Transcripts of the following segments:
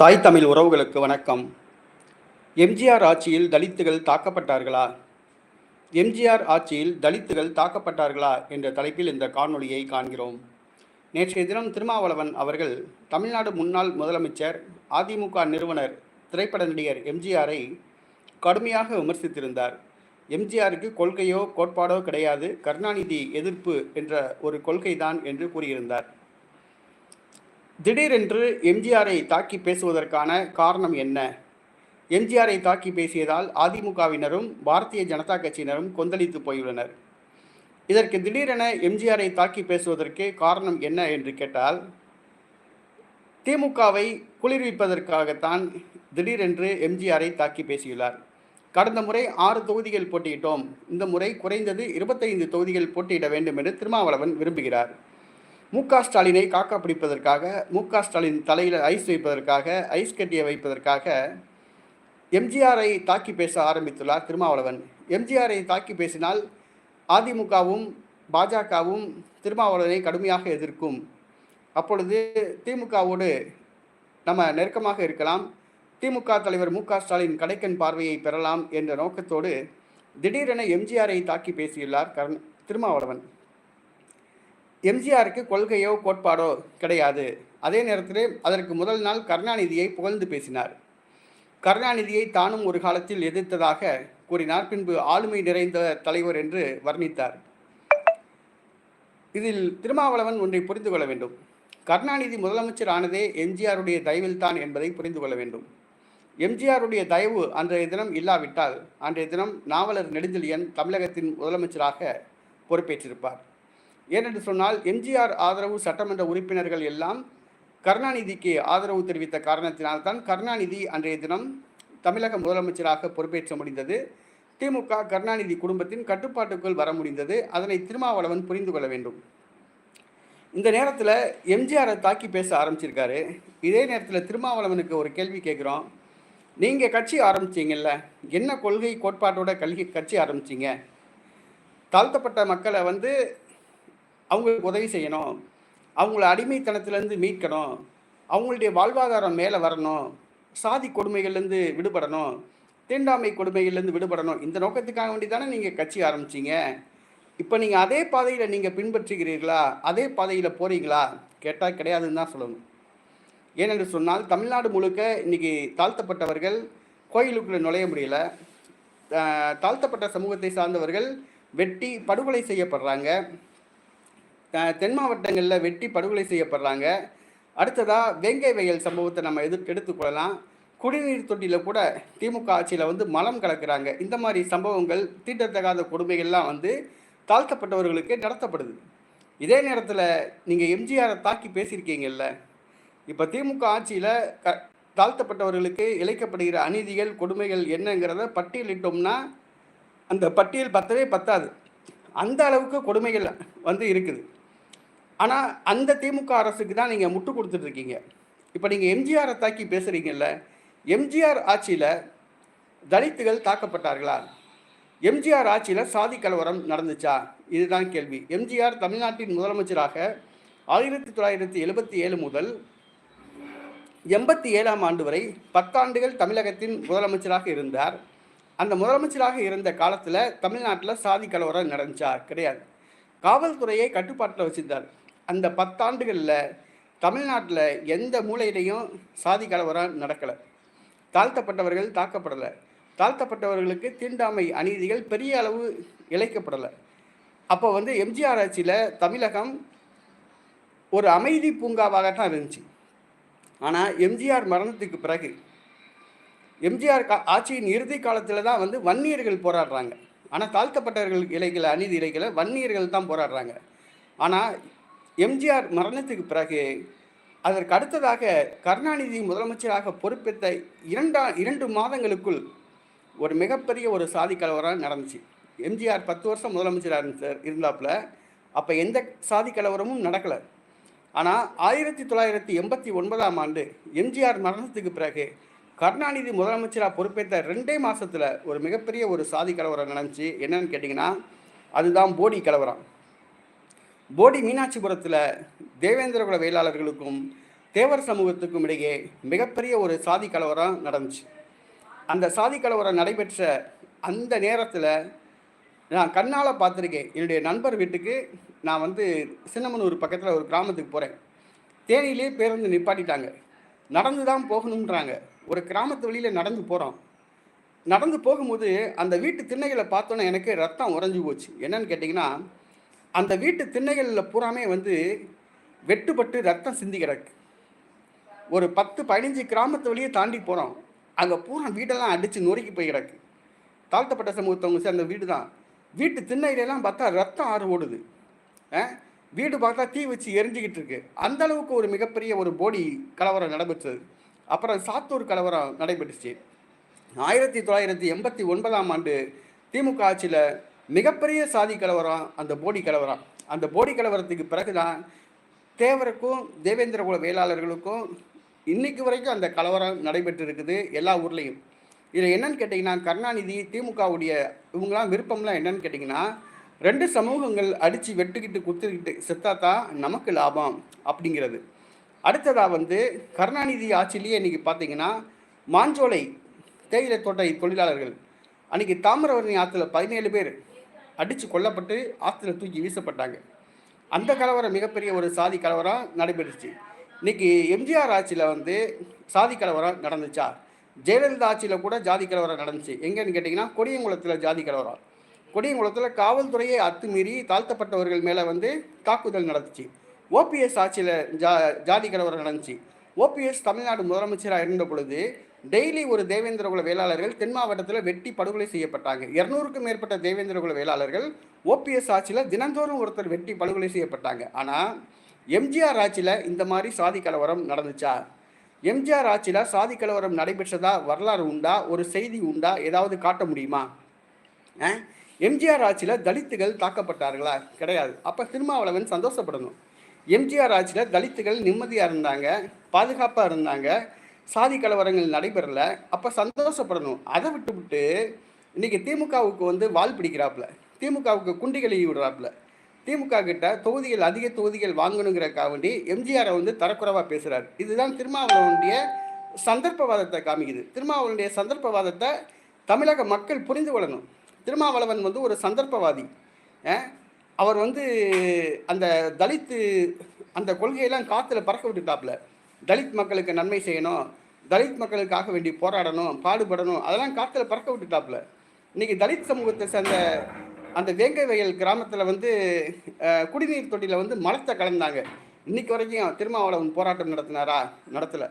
தாய் தமிழ் உறவுகளுக்கு வணக்கம். எம்ஜிஆர் ஆட்சியில் தலித்துகள் தாக்கப்பட்டார்களா? எம்ஜிஆர் ஆட்சியில் தலித்துகள் தாக்கப்பட்டார்களா என்ற தலைப்பில் இந்த காணொளியை காண்கிறோம். நேற்றைய தினம் திருமாவளவன் அவர்கள் தமிழ்நாடு முன்னாள் முதலமைச்சர் அதிமுக நிறுவனர் திரைப்பட நடிகர் எம்ஜிஆரை கடுமையாக விமர்சித்திருந்தார். எம்ஜிஆருக்கு கொள்கையோ கோட்பாடோ கிடையாது கருணாநிதி எதிர்ப்பு என்ற ஒரு கொள்கைதான் என்று கூறியிருந்தார். திடீரென்று எம்ஜிஆரை தாக்கி பேசுவதற்கான காரணம் என்ன? எம்ஜிஆரை தாக்கி பேசியதால் அதிமுகவினரும் பாரதிய ஜனதா கட்சியினரும் கொந்தளித்து போயுள்ளனர். இதற்கு திடீரென எம்ஜிஆரை தாக்கி பேசுவதற்கு காரணம் என்ன என்று கேட்டால் திமுகவை குளிர்விப்பதற்காகத்தான் திடீரென்று எம்ஜிஆரை தாக்கி பேசியுள்ளார். கடந்த முறை ஆறு தொகுதிகள் போட்டியிட்டோம். இந்த முறை குறைந்தது இருபத்தைந்து தொகுதிகள் போட்டியிட வேண்டும் என்று திருமாவளவன் விரும்புகிறார். மு க ஸ்டாலினை காக்க பிடிப்பதற்காக மு க ஸ்டாலின் தலையில் ஐஸ் வைப்பதற்காக ஐஸ் கட்டியை வைப்பதற்காக எம்ஜிஆரை தாக்கி பேச ஆரம்பித்துள்ளார் திருமாவளவன். எம்ஜிஆரை தாக்கி பேசினால் அதிமுகவும் பாஜகவும் திருமாவளவனை கடுமையாக எதிர்க்கும். அப்பொழுது திமுகவோடு நம்ம நெருக்கமாக இருக்கலாம். திமுக தலைவர் மு க ஸ்டாலின் கடைக்கன் பார்வையை பெறலாம் என்ற நோக்கத்தோடு திடீரென எம்ஜிஆரை தாக்கி பேசியுள்ளார் கருண் திருமாவளவன். எம்ஜிஆருக்கு கொள்கையோ கோட்பாடோ கிடையாது. அதே நேரத்தில் அதற்கு முதல் நாள் கருணாநிதியை புகழ்ந்து பேசினார். கருணாநிதியை தானும் ஒரு காலத்தில் எதிர்த்ததாக கூறினார். பின்பு ஆளுமை நிறைந்த தலைவர் என்று வர்ணித்தார். இதில் திருமாவளவன் ஒன்றை புரிந்து கொள்ள வேண்டும். கருணாநிதி முதலமைச்சர் ஆனதே எம்ஜிஆருடைய தயவில்தான் என்பதை புரிந்து கொள்ள வேண்டும். எம்ஜிஆருடைய தயவு அன்றைய தினம் இல்லாவிட்டால் அன்றைய தினம் நாவலர் நெடுஞ்செழியன் தமிழகத்தின் முதலமைச்சராக பொறுப்பேற்றிருப்பார். ஏனென்று சொன்னால் எம்ஜிஆர் ஆதரவு சட்டமன்ற உறுப்பினர்கள் எல்லாம் கருணாநிதிக்கு ஆதரவு தெரிவித்த காரணத்தினால்தான் கருணாநிதி அன்றைய தினம் தமிழக முதலமைச்சராக பொறுப்பேற்ற முடிந்தது. திமுக கருணாநிதி குடும்பத்தின் கட்டுப்பாட்டுக்குள் வர முடிந்தது. அதனை திருமாவளவன் புரிந்து கொள்ள வேண்டும். இந்த நேரத்தில் எம்ஜிஆரை தாக்கி பேச ஆரம்பிச்சிருக்காரு. இதே நேரத்தில் திருமாவளவனுக்கு ஒரு கேள்வி கேட்குறோம் நீங்கள் கட்சி ஆரம்பிச்சிங்கல்ல என்ன கொள்கை கோட்பாட்டோட கல்வி கட்சி ஆரம்பிச்சீங்க? தாழ்த்தப்பட்ட மக்களை வந்து அவங்களுக்கு உதவி செய்யணும். அவங்கள அடிமைத்தனத்திலேருந்து மீட்கணும். அவங்களுடைய வாழ்வாதாரம் மேலே வரணும். சாதி கொடுமைகள்லேருந்து விடுபடணும். தீண்டாமை கொடுமைகள்லேருந்து விடுபடணும். இந்த நோக்கத்துக்காக வேண்டி தானே நீங்கள் கட்சி ஆரம்பிச்சீங்க. இப்போ நீங்கள் அதே பாதையில் நீங்கள் பின்பற்றுகிறீர்களா? அதே பாதையில் போகிறீங்களா கேட்டால் கிடையாதுன்னு தான் சொல்லணும். ஏனென்று சொன்னால் தமிழ்நாடு முழுக்க இன்றைக்கி தாழ்த்தப்பட்டவர்கள் கோயிலுக்குள்ளே நுழைய முடியல. தாழ்த்தப்பட்ட சமூகத்தை சார்ந்தவர்கள் வெட்டி படுகொலை செய்யப்படுறாங்க. தென் மாவட்டங்களில் வெட்டி படுகொலை செய்யப்படுறாங்க. அடுத்ததாக வேங்கை வயல் சம்பவத்தை நம்ம எதிர் எடுத்துக்கொள்ளலாம் குடிநீர் தொட்டியில் கூட திமுக ஆட்சியில் வந்து மலம் கலக்கிறாங்க. இந்த மாதிரி சம்பவங்கள் தீண்டத்தகாத கொடுமைகள்லாம் வந்து தாழ்த்தப்பட்டவர்களுக்கு நடத்தப்படுது. இதே நேரத்தில் நீங்கள் எம்ஜிஆரை தாக்கி பேசியிருக்கீங்கல்ல இப்போ திமுக ஆட்சியில் க தாழ்த்தப்பட்டவர்களுக்கு இழைக்கப்படுகிற அநீதிகள் கொடுமைகள் என்னங்கிறத பட்டியலிட்டோம்னா அந்த பட்டியல் பத்தவே பத்தாது. அந்த அளவுக்கு கொடுமைகள் வந்து இருக்குது. ஆனால் அந்த திமுக அரசுக்கு தான் நீங்கள் முட்டு கொடுத்துட்ருக்கீங்க இப்போ நீங்கள் எம்ஜிஆரை தாக்கி பேசுகிறீங்கல்ல எம்ஜிஆர் ஆட்சியில் தலித்துகள் தாக்கப்பட்டார்களா? எம்ஜிஆர் ஆட்சியில் சாதி கலவரம் நடந்துச்சா? இதுதான் கேள்வி. எம்ஜிஆர் தமிழ்நாட்டின் முதலமைச்சராக ஆயிரத்தி தொள்ளாயிரத்தி எழுபத்தி ஏழு முதல் எண்பத்தி ஏழாம் ஆண்டு வரை பத்தாண்டுகள் தமிழகத்தின் முதலமைச்சராக இருந்தார். அந்த முதலமைச்சராக இருந்த காலத்தில் தமிழ்நாட்டில் சாதி கலவரம் நடந்துச்சா? கிடையாது. காவல்துறையை கட்டுப்பாட்டில் வச்சிருந்தார். அந்த பத்தாண்டுகளில் தமிழ்நாட்டில் எந்த மூலையிலையும் சாதி கலவரம் நடக்கலை. தாழ்த்தப்பட்டவர்கள் தாக்கப்படலை. தாழ்த்தப்பட்டவர்களுக்கு தீண்டாமை அநீதிகள் பெரிய அளவு இழைக்கப்படலை. அப்போ வந்து எம்ஜிஆர் ஆட்சியில் தமிழகம் ஒரு அமைதி பூங்காவாகத்தான் இருந்துச்சு. ஆனால் எம்ஜிஆர் மரணத்துக்கு பிறகு எம்ஜிஆர் கா ஆட்சியின் இறுதி காலத்தில் தான் வந்து வன்னியர்கள் போராடுறாங்க. ஆனால் தாழ்த்தப்பட்டவர்கள் இலைகளை அநீதி இலைகளை வன்னியர்கள் தான் போராடுறாங்க. ஆனால் எம்ஜிஆர் மரணத்துக்கு பிறகு அதற்கு அடுத்ததாக கருணாநிதி முதலமைச்சராக பொறுப்பேற்ற இரண்டா இரண்டு மாதங்களுக்குள் ஒரு மிகப்பெரிய ஒரு சாதி கலவரம் நடந்துச்சு. எம்ஜிஆர் பத்து வருஷம் முதலமைச்சராக இருந்தார் இருந்தாப்புல அப்போ எந்த சாதி கலவரமும் நடக்கலை. ஆனால் ஆயிரத்தி தொள்ளாயிரத்தி எண்பத்தி ஒன்பதாம் ஆண்டு எம்ஜிஆர் மரணத்துக்கு பிறகு கருணாநிதி முதலமைச்சராக பொறுப்பேற்ற ரெண்டே மாதத்தில் ஒரு மிகப்பெரிய ஒரு சாதி கலவரம் நடந்துச்சு. என்னன்னு கேட்டிங்கன்னா அதுதான் போடி கலவரம். போடி மீனாட்சிபுரத்தில் தேவேந்திரகுல வேளாளர்களுக்கும் தேவர் சமூகத்துக்கும் இடையே மிகப்பெரிய ஒரு சாதி கலவரம் நடந்துச்சு. அந்த சாதி கலவரம் நடைபெற்ற அந்த நேரத்தில் நான் கண்ணால் பார்த்துருக்கேன். என்னுடைய நண்பர் வீட்டுக்கு நான் வந்து சின்னமனூர் பக்கத்தில் ஒரு கிராமத்துக்கு போகிறேன் தேனியிலே பேருந்து நிப்பாட்டிட்டாங்க. நடந்து தான் போகணுன்றாங்க ஒரு கிராமத்து வழியில் நடந்து போகிறோம் நடந்து போகும்போது அந்த வீட்டு திண்ணைகளை பார்த்தோன்னே எனக்கு ரத்தம் உறைஞ்சி போச்சு. என்னன்னு கேட்டிங்கன்னா அந்த வீட்டு திண்ணைகளில் பூராமே வந்து வெட்டுப்பட்டு ரத்தம் சிந்தி கிடக்கு. ஒரு பத்து பதினஞ்சு கிராமத்து வழியே தாண்டி போகிறோம் அங்கே பூரா வீடெல்லாம் அடித்து நொறுக்கி போய் கிடக்கு. தாழ்த்தப்பட்ட சமூகத்தவங்க சேர்ந்த வீடு தான். வீட்டு திண்ணையிலெல்லாம் பார்த்தா ரத்தம் ஆறு ஓடுது. வீடு பார்த்தா தீ வச்சு எரிஞ்சிக்கிட்டு இருக்கு. அந்த அளவுக்கு ஒரு மிகப்பெரிய ஒரு போடி கலவரம் நடைபெற்றது. அப்புறம் சாத்தூர் கலவரம் நடைபெற்றுச்சு. ஆயிரத்தி தொள்ளாயிரத்தி எண்பத்தி ஒன்பதாம் ஆண்டு திமுக ஆட்சியில் மிகப்பெரிய சாதி கலவரம் அந்த போடி கலவரம். அந்த போடி கலவரத்துக்கு பிறகுதான் தேவருக்கும் தேவேந்திர குல வேளாளர்களுக்கும் இன்னைக்கு வரைக்கும் அந்த கலவரம் நடைபெற்று இருக்குது எல்லா ஊர்லேயும். இதில் என்னன்னு கேட்டிங்கன்னா கருணாநிதி திமுகவுடைய இவங்களாம் விருப்பம்லாம் என்னன்னு கேட்டிங்கன்னா ரெண்டு சமூகங்கள் அடித்து வெட்டுக்கிட்டு குத்துக்கிட்டு செத்தாதான் நமக்கு லாபம் அப்படிங்கிறது. அடுத்ததாக வந்து கருணாநிதி ஆட்சியிலேயே இன்றைக்கி பார்த்தீங்கன்னா மாஞ்சோலை தேயிலை தோட்ட தொழிலாளர்கள். அன்றைக்கி தாமிரவரணி ஆற்றுல பதினேழு பேர் அடித்து கொல்லப்பட்டு ஆற்றுல தூக்கி வீசப்பட்டாங்க. அந்த கலவரம் மிகப்பெரிய ஒரு சாதி கலவரம் நடைபெற்றுச்சு. இன்னைக்கு எம்ஜிஆர் ஆட்சியில் வந்து சாதி கலவரம் நடந்துச்சா? ஜெயலலிதா ஆட்சியில் கூட ஜாதி கலவரம் நடந்துச்சு. எங்கேன்னு கேட்டிங்கன்னா கொடியங்குளத்தில் ஜாதி கலவரம். கொடியங்குளத்தில் காவல்துறையை அத்துமீறி தாழ்த்தப்பட்டவர்கள் மேலே வந்து தாக்குதல் நடந்துச்சு. ஓபிஎஸ் ஆட்சியில் ஜா ஜாதி கலவரம் நடந்துச்சு. ஓபிஎஸ் தமிழ்நாடு முதலமைச்சராக இருந்த பொழுது டெய்லி ஒரு தேவேந்திர குல வேளாளர்கள் தென் மாவட்டத்தில் வெட்டி படுகொலை செய்யப்பட்டாங்க. இருநூறுக்கும் மேற்பட்ட தேவேந்திர குல வேளாளர்கள் ஓபிஎஸ் ஆட்சியில் தினந்தோறும் ஒருத்தர் வெட்டி படுகொலை செய்யப்பட்டாங்க. ஆனால் எம்ஜிஆர் ஆட்சியில் இந்த மாதிரி சாதி கலவரம் நடந்துச்சா? எம்ஜிஆர் ஆட்சியில் சாதி கலவரம் நடைபெற்றதா? வரலாறு உண்டா? ஒரு செய்தி உண்டா? ஏதாவது காட்ட முடியுமா? எம்ஜிஆர் ஆட்சியில் தலித்துகள் தாக்கப்பட்டார்களா? கிடையாது. அப்போ திருமாவளவன் சந்தோஷப்படணும். எம்ஜிஆர் ஆட்சியில் தலித்துகள் நிம்மதியாக இருந்தாங்க பாதுகாப்பாக இருந்தாங்க. சாதி கலவரங்கள் நடைபெறல அப்போ சந்தோஷப்படணும். அதை விட்டுவிட்டு இன்னைக்கு திமுகவுக்கு வந்து வால் பிடிக்கிறாப்புல. திமுகவுக்கு குண்டிகளை விடுறாப்புல. திமுக கிட்ட தொகுதிகள் அதிக தொகுதிகள் வாங்கணுங்கிறக்காக வேண்டி எம்ஜிஆரை வந்து தரக்குறைவாக பேசுகிறார் இதுதான் திருமாவளவனுடைய சந்தர்ப்பவாதத்தை காமிக்குது. திருமாவளவனுடைய சந்தர்ப்பவாதத்தை தமிழக மக்கள் புரிந்து கொள்ளணும். திருமாவளவன் வந்து ஒரு சந்தர்ப்பவாதி. அவர் வந்து அந்த தலித்து அந்த கொள்கையெல்லாம் காற்றுல பறக்க விட்டுட்டாப்புல. தலித் மக்களுக்கு நன்மை செய்யணும் தலித் மக்களுக்காக வேண்டி போராடணும் பாடுபடணும் அதெல்லாம் காற்றுல பறக்க விட்டுட்டாப்புல. இன்னைக்கு தலித் சமூகத்தை சேர்ந்த அந்த வேங்கை வயல் கிராமத்தில் வந்து குடிநீர் தொட்டியில் வந்து மலத்தை கலந்தாங்க. இன்னைக்கு வரைக்கும் திருமாவளவன் போராட்டம் நடத்தினாரா? நடத்தலை.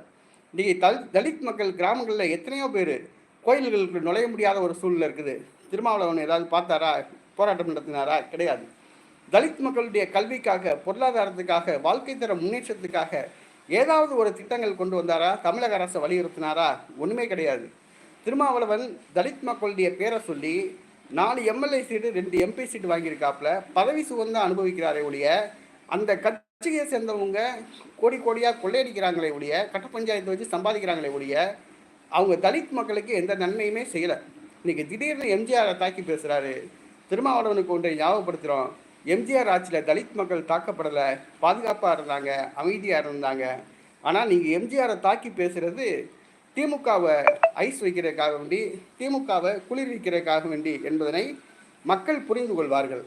இன்னைக்கு தல் தலித் மக்கள் கிராமங்களில் எத்தனையோ பேர் கோயில்களுக்கு நுழைய முடியாத ஒரு சூழ்நிலை இருக்குது. திருமாவளவன் ஏதாவது பார்த்தாரா? போராட்டம் நடத்தினாரா? கிடையாது. தலித் மக்களுடைய கல்விக்காக பொருளாதாரத்துக்காக வாழ்க்கை தர முன்னேற்றத்துக்காக ஏதாவது ஒரு திட்டங்கள் கொண்டு வந்தாரா? தமிழக அரசை வலியுறுத்தினாரா? ஒன்றுமே கிடையாது. திருமாவளவன் தலித் மக்களுடைய பேரை சொல்லி நாலு எம்எல்ஏ சீட்டு ரெண்டு எம்பி சீட்டு வாங்கியிருக்காப்புல பதவி சுதந்திரம் அனுபவிக்கிறாரே ஒழிய அந்த கட்சியை சேர்ந்தவங்க கோடி கோடியாக கொள்ளையடிக்கிறாங்களே ஒழிய கட்ட பஞ்சாயத்து வச்சு சம்பாதிக்கிறாங்களே ஒழிய அவங்க தலித் மக்களுக்கு எந்த நன்மையுமே செய்யலை. இன்றைக்கி திடீர்னு எம்ஜிஆரை தாக்கி பேசுகிறாரு திருமாவளவனுக்கு ஒன்றை ஞாபகப்படுத்துகிறோம் எம்ஜிஆர் ஆட்சியில் தலித் மக்கள் தாக்கப்படலை பாதுகாப்பாக இருந்தாங்க அமைதியாக இருந்தாங்க. ஆனால் நீங்கள் எம்ஜிஆரை தாக்கி பேசுகிறது திமுகவை ஐஸ் வைக்கிறதுக்காக வேண்டி திமுகவை குளிர்விக்கிறதுக்காக வேண்டி என்பதனை மக்கள் புரிந்து கொள்வார்கள்.